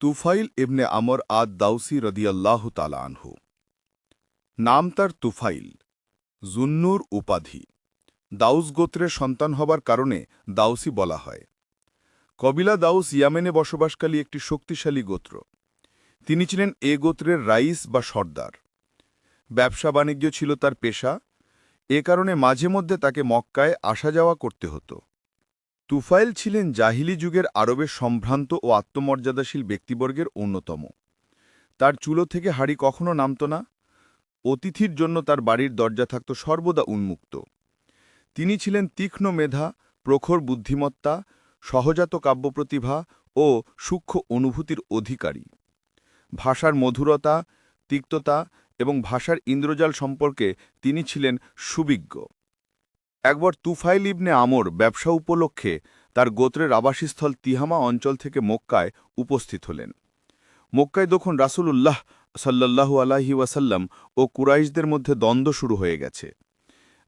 তুফাইল ইবনে আমর আদ দাউসি রদিয়াল্লাহ তালা আনহু। নাম তার তুফাইল, জুন্নুর উপাধি। দাউস গোত্রের সন্তান হবার কারণে দাউসি বলা হয়। কবিলা দাউস ইয়ামেনে বসবাসকালী একটি শক্তিশালী গোত্র। তিনি ছিলেন এ গোত্রের রাইস বা সর্দার। ব্যবসা বাণিজ্য ছিল তার পেশা। এ কারণে মাঝে মধ্যে তাকে মক্কায় আসা যাওয়া করতে হতো। তুফাইল ছিলেন জাহিলি যুগের আরবের সম্ভ্রান্ত ও আত্মমর্যাদাশীল ব্যক্তিবর্গের অন্যতম। তার চুলো থেকে হাড়ি কখনো নামত না। অতিথির জন্য তার বাড়ির দরজা থাকত সর্বদা উন্মুক্ত। তিনি ছিলেন তীক্ষ্ণ মেধা, প্রখর বুদ্ধিমত্তা, সহজাত কাব্যপ্রতিভা ও সূক্ষ্ম অনুভূতির অধিকারী। ভাষার মধুরতা, তিক্ততা এবং ভাষার ইন্দ্রজাল সম্পর্কে তিনি ছিলেন সুবিজ্ঞ। একবার তুফাইল ইবনে আমর ব্যবসা উপলক্ষে তার গোত্রের আবাসস্থল তিহামা অঞ্চল থেকে মক্কায় উপস্থিত হলেন। মক্কায় তখন রাসূলুল্লাহ সাল্লাল্লাহু আলাহি ওয়াসাল্লাম ও কুরাইশদের মধ্যে দ্বন্দ্ব শুরু হয়ে গেছে।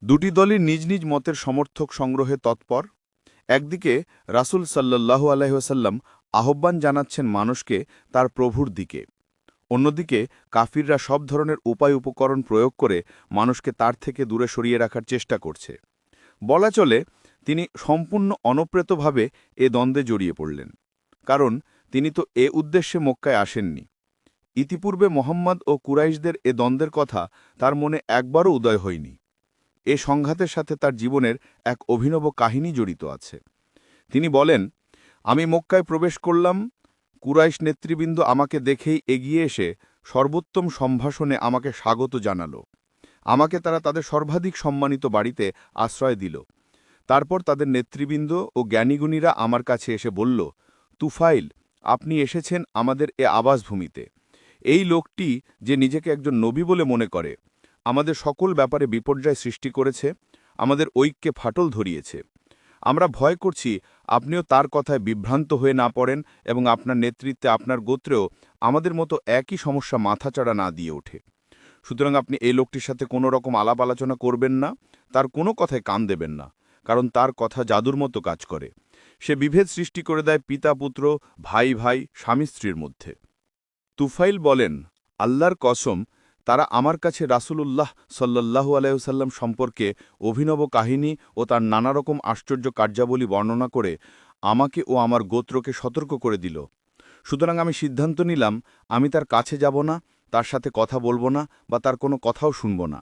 দুটি দলই নিজ নিজ মতের সমর্থক সংগ্রহে তৎপর। একদিকে রাসূল সাল্লাল্লাহু আলাইহি ওয়াসাল্লাম আহ্বান জানাচ্ছেন মানুষকে তার প্রভুর দিকে। অন্যদিকে কাফিররা সব ধরনের উপায় উপকরণ প্রয়োগ করে মানুষকে তার থেকে দূরে সরিয়ে রাখার চেষ্টা করছে। বলা চলে, তিনি সম্পূর্ণ অনপ্রেতভাবে এ দ্বন্দ্বে জড়িয়ে পড়লেন। কারণ, তিনি তো এ উদ্দেশ্যে মক্কায় আসেননি। ইতিপূর্বে মোহাম্মদ ও কুরাইশদের এ দ্বন্দ্বের কথা তার মনে একবারও উদয় হয়নি। এ সংঘাতের সাথে তার জীবনের এক অভিনব কাহিনী জড়িত আছে। তিনি বলেন, আমি মক্কায় প্রবেশ করলাম, কুরাইশ নেতৃবৃন্দ আমাকে দেখেই এগিয়ে এসে সর্বোত্তম সম্ভাষণে আমাকে স্বাগত জানালো। আমাকে তারা তাদের সর্বাধিক সম্মানিত বাড়িতে আশ্রয় দিল। তারপর তাদের নেতৃবৃন্দ ও জ্ঞানীগুণীরা আমার কাছে এসে বলল, তুফাইল, আপনি এসেছেন আমাদের এ আবাসভূমিতে। এই লোকটি যে নিজেকে একজন নবী বলে মনে করে, আমাদের সকল ব্যাপারে বিপর্যয় সৃষ্টি করেছে, আমাদের ঐক্যে ফাটল ধরিয়েছে। আমরা ভয় করছি, আপনিও তার কথায় বিভ্রান্ত হয়ে না পড়েন এবং আপনার নেতৃত্বে আপনার গোত্রেও আমাদের মতো একই সমস্যা মাথাচাড়া না দিয়ে ওঠে। সুতরাং আপনি এই লোকটির সাথে কোনো রকম আলাপ আলোচনা করবেন না, তার কোনো কথায় কান দেবেন না, কারণ তার কথা জাদুর মতো কাজ করে। সে বিভেদ সৃষ্টি করে দেয় পিতা, পুত্র, ভাই ভাই, স্বামী, স্ত্রীর মধ্যে। তুফাইল বলেন, আল্লাহর কসম, তারা আমার কাছে রাসূলুল্লাহ সাল্লাল্লাহু আলাইসাল্লাম সম্পর্কে অভিনব কাহিনী ও তার নানা রকম আশ্চর্য কার্যাবলী বর্ণনা করে আমাকে ও আমার গোত্রকে সতর্ক করে দিল। সুতরাং আমি সিদ্ধান্ত নিলাম, আমি তার কাছে যাব না তার সাথে কথা বলব না বা তার কোনো কথাও শুনব না।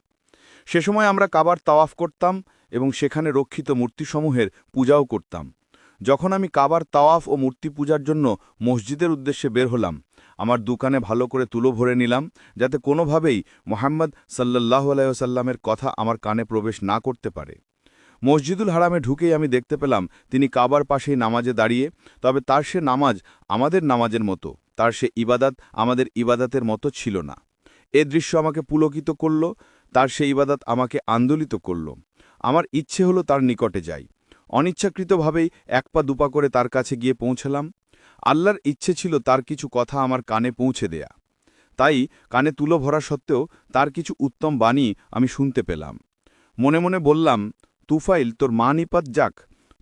সে সময় আমরা কাবার তাওয়াফ করতাম এবং সেখানে রক্ষিত মূর্তিসমূহের পূজাও করতাম। যখন আমি কাবার তাওয়াফ ও মূর্তি পূজার জন্য মসজিদের উদ্দেশ্যে বের হলাম, আমার দোকানে ভালো করে তুলো ভরে নিলাম, যাতে কোনোভাবেই মোহাম্মদ সাল্লাহ আলাইসাল্লামের কথা আমার কানে প্রবেশ না করতে পারে। মসজিদুল হারামে ঢুকেই আমি দেখতে পেলাম, তিনি কাবার পাশেই নামাজে দাঁড়িয়ে, তবে তার সে নামাজ আমাদের নামাজের মতো। তার সে ইবাদাত আমাদের ইবাদাতের মতো ছিল না। এ দৃশ্য আমাকে পুলকিত করল, তার সে ইবাদাত আমাকে আন্দোলিত করল। আমার ইচ্ছে হলো তার নিকটে যাই। অনিচ্ছাকৃতভাবেই এক পা দুপা করে তার কাছে গিয়ে পৌঁছলাম। আল্লাহর ইচ্ছে ছিল তার কিছু কথা আমার কানে পৌঁছে দেয়া। তাই কানে তুলো ভরা সত্ত্বেও তার কিছু উত্তম বাণী আমি শুনতে পেলাম। মনে মনে বললাম, তুফাইল, তোর মা নিপাত যাক।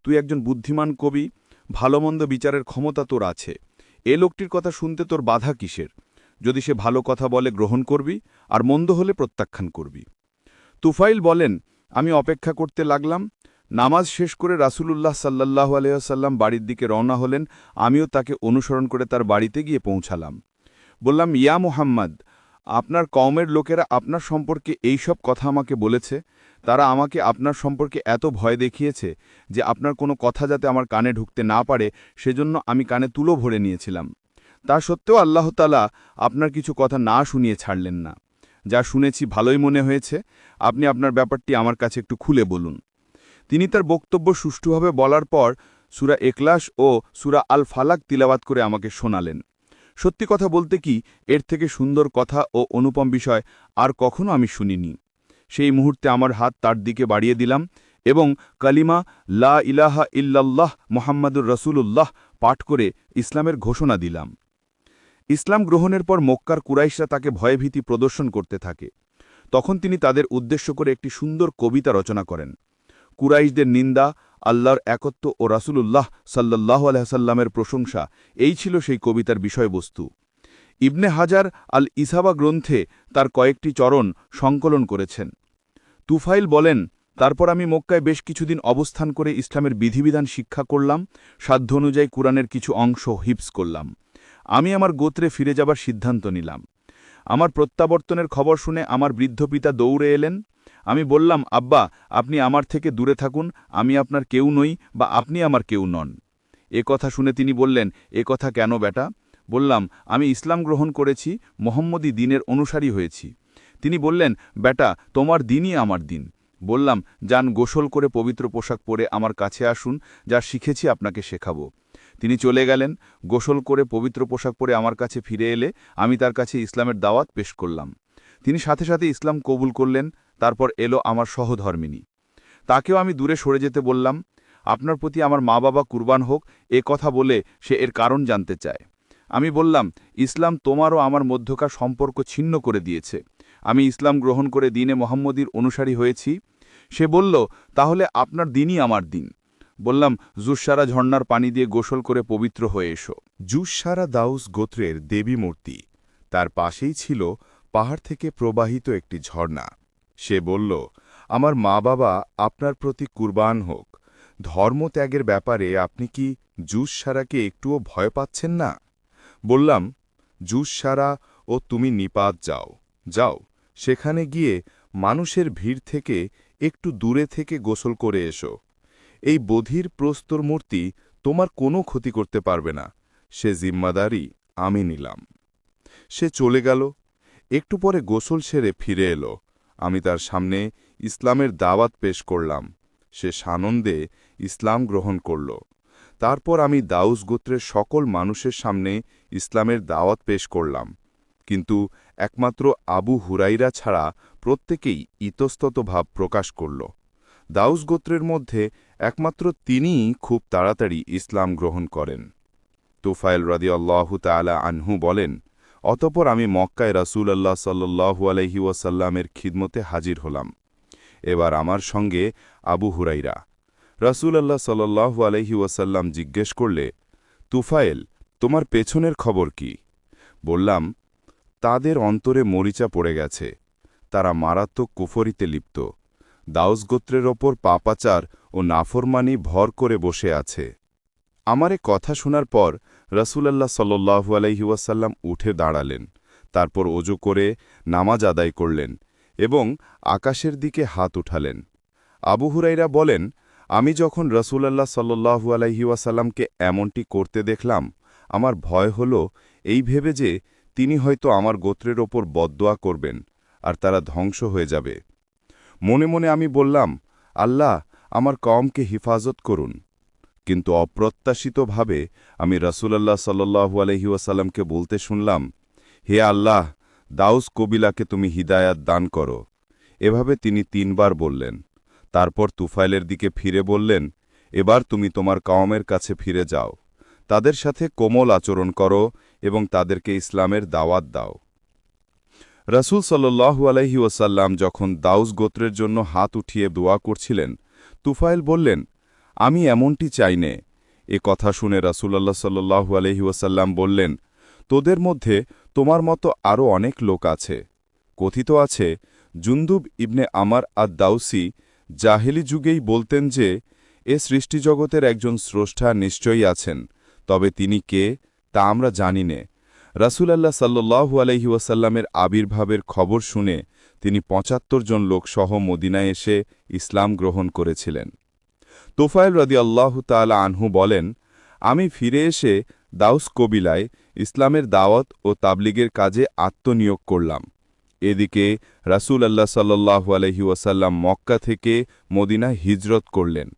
তুই একজন বুদ্ধিমান কবি। ভালোমন্দ বিচারের ক্ষমতা তোর আছে। এ লোকটির কথা শুনতে তোর বাধা কিসের? যদি সে ভালো কথা বলে গ্রহণ করবি আর মন্দ হলে প্রত্যাখ্যান করবি। তুফাইল বলেন, আমি অপেক্ষা করতে লাগলাম, নামাজ শেষ করে রাসুলুল্লাহ সাল্লাহ আলহাম বাড়ির দিকে রওনা হলেন, আমিও তাকে অনুসরণ করে তার বাড়িতে গিয়ে পৌঁছালাম। বললাম, ইয়া মোহাম্মদ আপনার কওমের লোকেরা আপনার সম্পর্কে এই সব কথা আমাকে বলেছে, তারা আমাকে আপনার সম্পর্কে এত ভয় দেখিয়েছে যে আপনার কোনো কথা যাতে আমার কানে ঢুকতে না পারে, সেজন্য আমি কানে তুলো ভরে নিয়েছিলাম। তা সত্ত্বেও আল্লাহ তালা আপনার কিছু কথা না শুনিয়ে ছাড়লেন না। যা শুনেছি ভালোই মনে হয়েছে, আপনি আপনার ব্যাপারটি আমার কাছে একটু খুলে বলুন। তিনি তার বক্তব্য সুষ্ঠুভাবে বলার পর, সুরা একলাস ও সুরা আল ফালাক তিলাবাত করে আমাকে শোনালেন। সত্যি কথা বলতে কি, এর থেকে সুন্দর কথা ও অনুপম বিষয় আর কখনো আমি শুনিনি। সেই মুহূর্তে আমার হাত তার দিকে বাড়িয়ে দিলাম এবং কালিমা লা ইলাহা ইল্লাল্লাহ মোহাম্মদুর রসুলুল্লাহ পাঠ করে ইসলামের ঘোষণা দিলাম। ইসলাম গ্রহণের পর মক্কার কুরাইশরা তাকে ভয়ভীতি প্রদর্শন করতে থাকে। তখন তিনি তাদের উদ্দেশ্য করে একটি সুন্দর কবিতা রচনা করেন। কুরাইশদের নিন্দা আল্লাহর একত্ব ও রাসূলুল্লাহ সাল্লাহ আলহাসাল্লামের প্রশংসা, এই ছিল সেই কবিতার বিষয়বস্তু। ইবনে হাজার আল ইসাবা গ্রন্থে তার কয়েকটি চরণ সংকলন করেছেন। তুফাইল বলেন, তারপর আমি মক্কায় বেশ কিছুদিন অবস্থান করে ইসলামের বিধিবিধান শিক্ষা করলাম, সাধ্য অনুযায়ী কুরআনের কিছু অংশ হিপস করলাম। আমি আমার গোত্রে ফিরে যাবার সিদ্ধান্ত নিলাম। আমার প্রত্যাবর্তনের খবর শুনে আমার বৃদ্ধ পিতা দৌড়ে এলেন আমি বললাম, আব্বা, আপনি আমার থেকে দূরে থাকুন, আমি আপনার কেউ নই বা আপনি আমার কেউ নন। এ কথা শুনে তিনি বললেন, এ কথা কেন বেটা? বললাম, আমি ইসলাম গ্রহণ করেছি, মোহাম্মদী দিনের অনুসারী হয়েছি। তিনি বললেন, বেটা, তোমার দিনই আমার দিন। বললাম, যান, গোসল করে পবিত্র পোশাক পরে আমার কাছে আসুন, যা শিখেছি আপনাকে শেখাবো। তিনি চলে গেলেন, গোসল করে পবিত্র পোশাক পরে আমার কাছে ফিরে এলে আমি তার কাছে ইসলামের দাওয়াত পেশ করলাম। তিনি সাথে সাথে ইসলাম কবুল করলেন তারপর এলো আমার সহধর্মিনী। তাকেও আমি দূরে সরে যেতে বললাম, আপনার প্রতি আমার মা বাবা কুরবান হোক, এ কথা বলে সে এর কারণ জানতে চায়। আমি বললাম, ইসলাম তোমারও আমার মধ্যকার সম্পর্ক ছিন্ন করে দিয়েছে। আমি ইসলাম গ্রহণ করে দিনে মোহাম্মদীর অনুসারী হয়েছি। সে বলল, তাহলে আপনার দিনই আমার দিন। বললাম জুসারা ঝর্ণার পানি দিয়ে গোসল করে পবিত্র হয়ে এসো। জুসারা দাউস গোত্রের দেবী মূর্তি তার পাশেই ছিল পাহাড় থেকে প্রবাহিত একটি ঝর্ণা। সে বলল, আমার মা বাবা আপনার প্রতি কুরবান হোক। ধর্মত্যাগের ব্যাপারে আপনি কি জুস সারাকে একটুও ভয় পাচ্ছেন না? বললাম জুস সারা ও তুমি নিপাত যাও যাও, সেখানে গিয়ে মানুষের ভিড় থেকে একটু দূরে থেকে গোসল করে এসো। এই বধির প্রস্তর মূর্তি তোমার কোনো ক্ষতি করতে পারবে না। সে জিম্মাদারি আমি নিলাম। সে চলে গেল। একটু পরে গোসল সেরে ফিরে এলো। আমি তার সামনে ইসলামের দাওয়াত পেশ করলাম। সে সানন্দে ইসলাম গ্রহণ করল। তারপর আমি দাউস গোত্রের সকল মানুষের সামনে ইসলামের দাওয়াত পেশ করলাম। কিন্তু একমাত্র আবু হুরাইরা ছাড়া প্রত্যেকেই ইতস্তত ভাব প্রকাশ করল। দাউস গোত্রের মধ্যে একমাত্র তিনিই খুব তাড়াতাড়ি ইসলাম গ্রহণ করেন। তুফাইল রাদি আল্লাহু তালা আনহু বলেন অতপর আমি মক্কায় রাসুল আল্লাহ সাল্লু আলহি ওয়াসাল্লামের খিদমতে হাজির হলাম। এবার আমার সঙ্গে আবু হুরাইরা রাসুল আল্লাহ সাল্লু আলহি ওয়াসাল্লাম জিজ্ঞেস করলে, তুফায়েল, তোমার পেছনের খবর কি? বললাম, তাদের অন্তরে মরিচা পড়ে গেছে। তারা মারাত্মক কুফরিতে লিপ্ত। দাউস গোত্রের ওপর পাপাচার ও নাফরমানি ভর করে বসে আছে। আমারে কথা শোনার পর রসুলাল্লাহ সাল্লু আলহিউসাল্লাম উঠে দাঁড়ালেন, তারপর অজু করে নামাজ আদায় করলেন এবং আকাশের দিকে হাত উঠালেন। আবু হুরাইরা বলেন, আমি যখন রসুলাল্লাহ সাল্লু আলহিউসাল্লামকে এমনটি করতে দেখলাম, আমার ভয় হল এই ভেবে যে তিনি হয়তো আমার গোত্রের ওপর বদোয়া করবেন আর তারা ধ্বংস হয়ে যাবে। মনে মনে আমি বললাম, আল্লাহ, আমার কমকে হিফাজত করুন। কিন্তু অপ্রত্যাশিতভাবে আমি রসুলাল্লাহ সাল্লু আলহিউসাল্লামকে বলতে শুনলাম, হে আল্লাহ, দাউস কবিলাকে তুমি হিদায়াত দান করো। এভাবে তিনি তিনবার বললেন। তারপর তুফাইলের দিকে ফিরে বললেন, এবার তুমি তোমার কওমের কাছে ফিরে যাও। তাদের সাথে কোমল আচরণ করো এবং তাদেরকে ইসলামের দাওয়াত দাও। রাসুল সাল্লু আলহি যখন দাউস গোত্রের জন্য হাত উঠিয়ে দোয়া করছিলেন, তুফাইল বললেন আমি এমনটি চাই নে। এ কথা শুনে রাসুলাল্লাহ সাল্লু আলহি ওসাল্লাম বললেন, তোদের মধ্যে তোমার মতো আরও অনেক লোক আছে। কথিত আছে, জুন্দুব ইবনে আমার আদ দাউসি জাহেলি যুগেই বলতেন যে, এ সৃষ্টিজগতের একজন স্রষ্টা নিশ্চয়ই আছেন, তবে তিনি কে তা আমরা জানি নে। রাসুলাল্লাহ সাল্লু আলহি ওয়াসাল্লামের আবির্ভাবের খবর শুনে তিনি পঁচাত্তর জন লোকসহ মদিনায় এসে ইসলাম গ্রহণ করেছিলেন। তোফায়েল রদি আল্লাহ তালা আনহু বলেন, আমি ফিরে এসে দাউস কবিলায় ইসলামের দাওয়াত ও তাবলিগের কাজে আত্মনিয়োগ করলাম। এদিকে রাসুল আল্লাহ সাল্লাহ আলহি ওয়াসাল্লাম মক্কা থেকে মদিনায় হিজরত করলেন।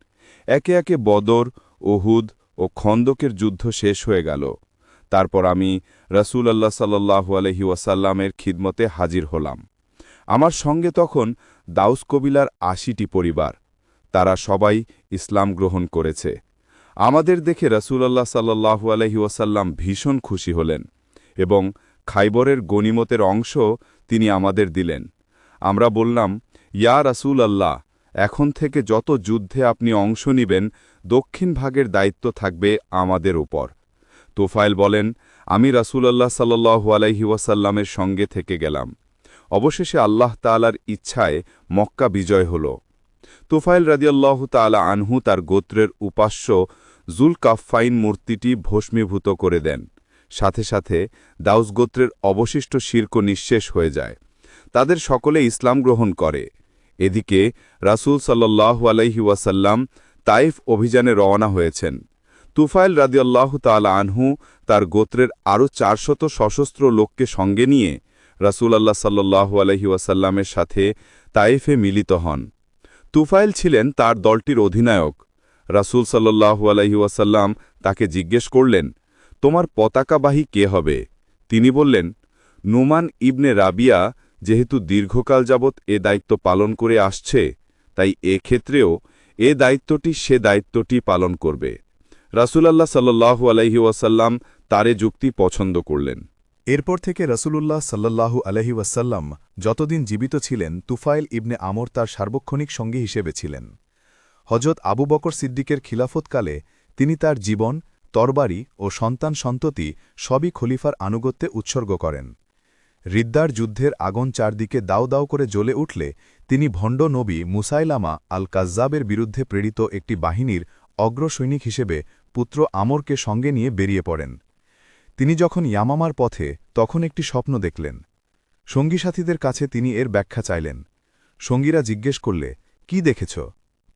একে একে বদর ওহুদ ও খন্দকের যুদ্ধ শেষ হয়ে গেল। তারপর আমি রসুল আল্লাহ সাল্লাহু আলহি ওয়াসাল্লামের খিদমতে হাজির হলাম। আমার সঙ্গে তখন দাউস কবিলার আশিটি পরিবার। তারা সবাই ইসলাম গ্রহণ করেছে। আমাদের দেখে রসুলাল্লাহ সাল্লাহু আলহি ওয়াসাল্লাম ভীষণ খুশি হলেন এবং খাইবরের গনিমতের অংশ তিনি আমাদের দিলেন। আমরা বললাম, ইয়া রসুল আল্লাহ এখন থেকে যত যুদ্ধে আপনি অংশ নিবেন, দক্ষিণ ভাগের দায়িত্ব থাকবে আমাদের উপর। তোফায়েল বলেন, আমি রাসূলুল্লাহ সাল্লু আলাইহি ওয়াসাল্লামের সঙ্গে থেকে গেলাম। অবশেষে আল্লাহ তালার ইচ্ছায় মক্কা বিজয় হল। তোফায়েল রাদিয়াল্লাহু তাআলা আনহু তার গোত্রের উপাস্য জুল জুলকাফাইন মূর্তিটি ভস্মীভূত করে দেন। সাথে সাথে দাউস গোত্রের অবশিষ্ট শির্ক নিঃশেষ হয়ে যায়। তাদের সকলে ইসলাম গ্রহণ করে। এদিকে রাসূল সাল্লাল্লাহু আলাইহি ওয়াসাল্লাম তাইফ অভিযানে রওনা হয়েছেন। তুফাইল রাদিয়াল্লাহু তাআলা আনহু তার গোত্রের আরও চারশত সশস্ত্র লোককে সঙ্গে নিয়ে রাসূল আল্লাহ সাল্লাল্লাহু আলাইহি ওয়াসাল্লামের সাথে তাইফে মিলিত হন। তুফাইল ছিলেন তার দলটির অধিনায়ক। রাসূল সাল্লাল্লাহু আলাইহি ওয়াসাল্লাম তাকে জিজ্ঞেস করলেন, তোমার পতাকাবাহী কে হবে? তিনি বললেন, নুমান ইবনে রাবিয়া যেহেতু দীর্ঘকাল যাবৎ এ দায়িত্ব পালন করে আসছে, তাই এ ক্ষেত্রেও এ দায়িত্বটি সে দায়িত্বটি পালন করবে। রাসূলাল্লাহ সাল্লাল্লাহু আলাইহি ওয়াসাল্লাম তারে যুক্তি পছন্দ করলেন। এরপর থেকে রসুলুল্লাহ সাল্লাল্লাহু আলহি ওয়াসাল্লাম যতদিন জীবিত ছিলেন, তুফাইল ইবনে আমর তার সার্বক্ষণিক সঙ্গী হিসেবে ছিলেন। হজরত আবু বকর সিদ্দিকের খিলাফতকালে তিনি তার জীবন, তরবারি ও সন্তান সন্ততি সবই খলিফার আনুগত্যে উৎসর্গ করেন। রিদ্দার যুদ্ধের আগুন চারদিকে দাও দাও করে জ্বলে উঠলে তিনি ভণ্ড নবী মুসাইলামা আল কাজ্জাবের বিরুদ্ধে প্রেরিত একটি বাহিনীর অগ্রসৈনিক হিসেবে পুত্র আমরকে সঙ্গে নিয়ে বেরিয়ে পড়েন। তিনি যখন ইয়ামামার পথে, তখন একটি স্বপ্ন দেখলেন। সঙ্গী সাথীদের কাছে তিনি এর ব্যাখ্যা চাইলেন। সঙ্গীরা জিজ্ঞেস করলে, কি দেখেছ?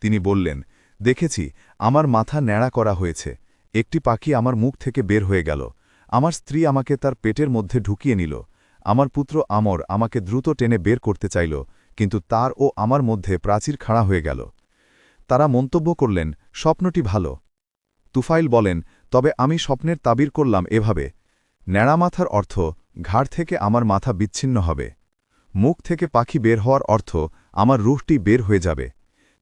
তিনি বললেন, দেখেছি, আমার মাথা ন্যাড়া করা হয়েছে। একটি পাখি আমার মুখ থেকে বের হয়ে গেল। আমার স্ত্রী আমাকে তার পেটের মধ্যে ঢুকিয়ে নিল। আমার পুত্র আমর আমাকে দ্রুত টেনে বের করতে চাইল, কিন্তু তার ও আমার মধ্যে প্রাচীর খাড়া হয়ে গেল। তারা মন্তব্য করলেন, স্বপ্নটি ভালো। তুফাইল বলেন তবে আমি স্বপ্নের তাবির করলাম এভাবে। ন্যাড়া মাথার অর্থ, ঘাড় থেকে আমার মাথা বিচ্ছিন্ন হবে। মুখ থেকে পাখি বের হওয়ার অর্থ, আমার রুহটি বের হয়ে যাবে।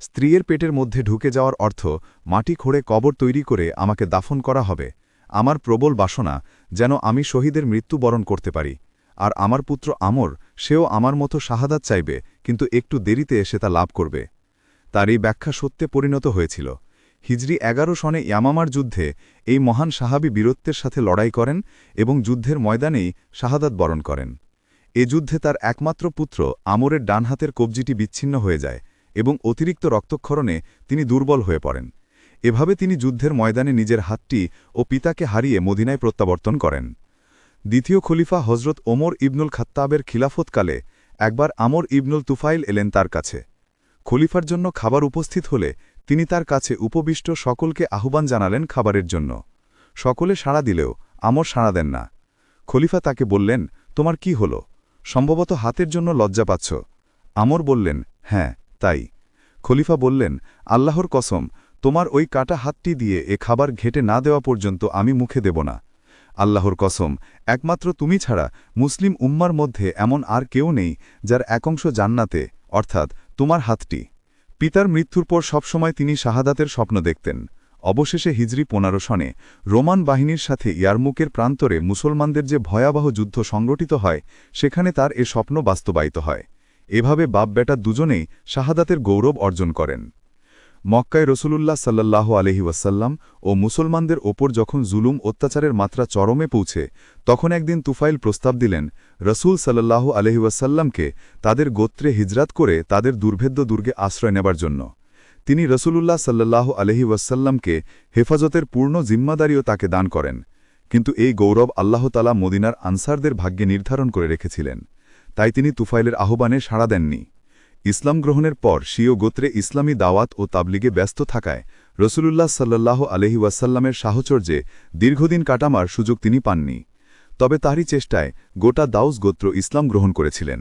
স্ত্রীর পেটের মধ্যে ঢুকে যাওয়ার অর্থ, মাটি খোঁড়ে কবর তৈরি করে আমাকে দাফন করা হবে। আমার প্রবল বাসনা, যেন আমি শহীদের মৃত্যুবরণ করতে পারি। আর আমার পুত্র আমর, সেও আমার মতো শাহাদাত চাইবে, কিন্তু একটু দেরিতে এসে তা লাভ করবে। তার এই ব্যাখ্যা সত্যে পরিণত হয়েছিল। হিজরি এগারো সনে ইয়ামামার যুদ্ধে এই মহান সাহাবি বীরত্বের সাথে লড়াই করেন এবং যুদ্ধের ময়দানেই শাহাদাত বরণ করেন। এ যুদ্ধে তার একমাত্র পুত্র আমরের ডান হাতের কবজিটি বিচ্ছিন্ন হয়ে যায় এবং অতিরিক্ত রক্তক্ষরণে তিনি দুর্বল হয়ে পড়েন। এভাবে তিনি যুদ্ধের ময়দানে নিজের হাতটি ও পিতাকে হারিয়ে মদিনায় প্রত্যাবর্তন করেন। দ্বিতীয় খলিফা হজরত ওমর ইবনুল খাত্তাবের খিলাফতকালে একবার আমর ইবনুল তুফাইল এলেন তার কাছে। খলিফার জন্য খাবার উপস্থিত হলে তিনি তার কাছে উপবিষ্ট সকলকে আহ্বান জানালেন খাবারের জন্য। সকলে সাড়া দিলেও আমর সাড়া দেন না। খলিফা তাকে বললেন, তোমার কি হল? সম্ভবত হাতের জন্য লজ্জা পাচ্ছ। আমর বললেন হ্যাঁ তাই। খলিফা বললেন, আল্লাহর কসম, তোমার ওই কাটা হাতটি দিয়ে এ খাবার ঘেটে না দেওয়া পর্যন্ত আমি মুখে দেব না। আল্লাহর কসম, একমাত্র তুমি ছাড়া মুসলিম উম্মার মধ্যে এমন আর কেউ নেই যার একংশ জান্নাতে, অর্থাৎ তোমার হাতটি। পিতার মৃত্যুর পর সবসময় তিনি শাহাদাতের স্বপ্ন দেখতেন। অবশেষে হিজরি পনেরো সনে রোমান বাহিনীর সাথে ইয়ারমুকের প্রান্তরে মুসলমানদের যে ভয়াবহ যুদ্ধ সংগঠিত হয়, সেখানে তার এ স্বপ্ন বাস্তবায়িত হয়। এভাবে বাপ বেটা দুজনেই শাহাদাতের গৌরব অর্জন করেন। মক্কায় রসুলুল্লাহ সাল্লাহ আলহি ওয়াসাল্লাম ও মুসলমানদের ওপর যখন জুলুম অত্যাচারের মাত্রা চরমে পৌঁছে, তখন একদিন তুফাইল প্রস্তাব দিলেন, রসুল সাল্লাহ আলহি ওয়াসাল্লামকে তাদের গোত্রে হিজরাত করে তাদের দুর্ভেদ্য দুর্গে আশ্রয় নেবার জন্য। তিনি রসুলুল্লাহ সাল্লাহ আলহি ওয়াসাল্লামকে হেফাজতের পূর্ণ জিম্মাদারিও তাকে দান করেন। কিন্তু এই গৌরব আল্লাহ আল্লাহতালা মদিনার আনসারদের ভাগ্যে নির্ধারণ করে রেখেছিলেন। তাই তিনি তুফাইলের আহ্বানে সাড়া দেননি। ইসলাম গ্রহণের পর স্বীয় গোত্রে ইসলামী দাওয়াত ও তাবলিগে ব্যস্ত থাকায় রসুলুল্লাহ সাল্লাহ আলহি ওয়াসাল্লামের সাহচর্যে দীর্ঘদিন কাটামার সুযোগ তিনি পাননি। তবে তারই চেষ্টায় গোটা দাউস গোত্র ইসলাম গ্রহণ করেছিলেন।